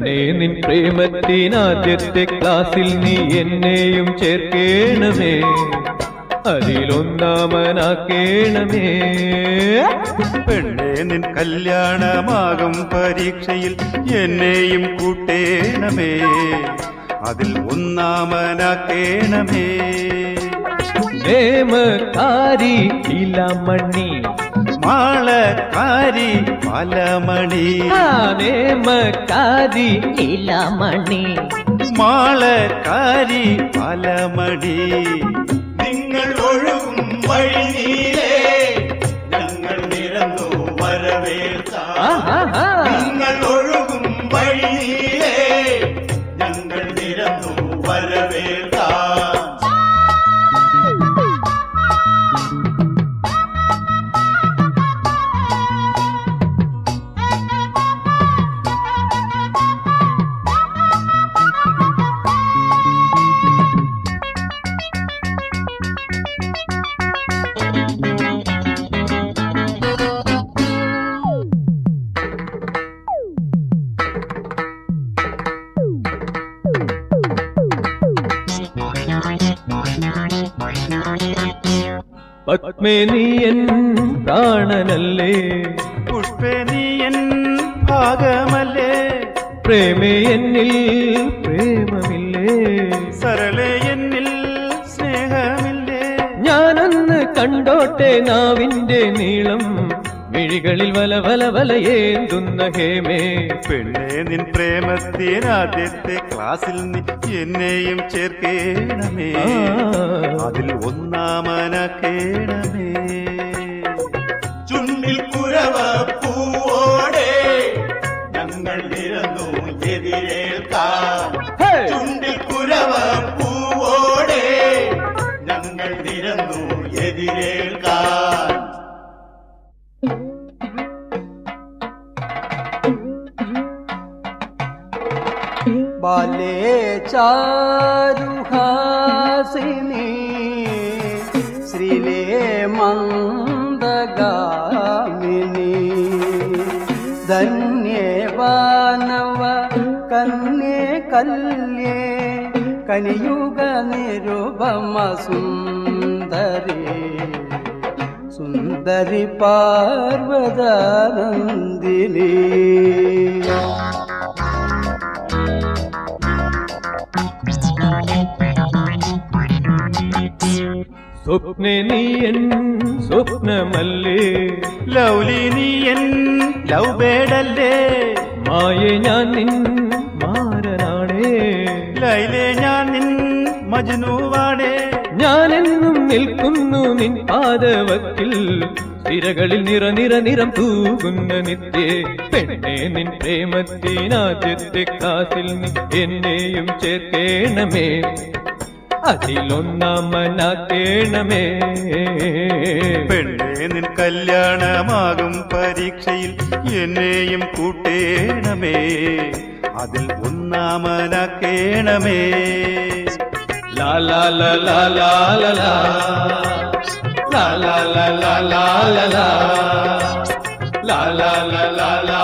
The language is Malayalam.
പെണ്ണെ നിൻ പ്രേമത്തിനാദ്യത്തെ ക്ലാസ്സിൽ നീ എന്നെയും ചേർക്കേണമേ. അതിലൊന്നാമനാക്കേണമേ. പെണ്ണേ നിൻ കല്യാണമാകും പരീക്ഷയിൽ എന്നെയും കൂട്ടേണമേ. അതിൽ ഒന്നാമനാക്കേണമേ. നേമക്കാരി ഇലമണി മാളക്കാരി പലമണി നേമക്കാരി ഇലമണി. മാളക്കാരി പലമണി നിങ്ങൾ ഒഴുകും വഴി നീലേ ഞങ്ങൾ നിരന്നു വരവേൽക്കാം. പത്മേ നീ എൻ പ്രാണനല്ലേ? പുഷ്പേ ഭാഗമല്ലേ? പ്രേമേ എന്നിൽ പ്രേമമില്ലേ? സരളേ എന്നിൽ സ്നേഹമില്ലേ? ഞാനൊന്ന് കണ്ടോട്ടെ നാവിന്റെ നീളം. വിഴികളിൽ വല വല വലയേന്തുന്ന ഹേമേ. പെണ്ണേ നിൻ പ്രേമത്തിനാദ്യത്തെ ക്ലാസ്സിൽ നീ എന്നെയും ചേർക്കേണമേ. അതിൽ അതിൽ കേണമേ ചുണ്ടിൽ കുരവ പൂവോടെ ഞങ്ങൾ നിരന്നു എതിരേൽക്കാം ചുണ്ടിൽ കുരവ പൂവോടെ ഞങ്ങൾ നിരന്നു എതിരേൽക്കാം ബാലേ ചാരുഹാസിനീ. ஆனந்தகாமினி ಧನ್ಯವಾನವ ಕನ್ಯೆ ಕಲ್ಯೆ ಕಲಿಯುಗ ನಿರುಪಮ ಸುಂದರಿ ಸುಂದರಿ ಪಾರ್ವದಾನಂದಿನಿ Thank സ്വപ്നെ നീയൻ സ്വപ്നമല്ലേ? ലൗലി നീയൻ എൻ ലവ് ബേഡല്ലേ? മായെ ഞാൻ നിൻ മാരനാണേ. ലൈലേ ഞാൻ നിൻ മജ്നുവാണേ. ഞാനെന്നും നിൽക്കുന്നു നിൻ പാദവത്തിൽ തിരകളിൽ നിറ നിറ നിറം തൂകുന്ന നിത്യേ. പെണ്ണെ നിൻ പ്രേമത്തിനാദ്യത്തെ കാസിൽ നീ എന്നെയും ചേർക്കേണമേ. അതിലൊന്നാമനാക്കേണമേ പെണ്ണേ നിൻ കല്യാണമാകും പരീക്ഷയിൽ എന്നെയും കൂട്ടേണമേ അതിൽ ഒന്നാമനാക്കേണമേ ലാ ലാ ലാ ലാ ലാ ലാ ലാ. ലാ ലാ ലാ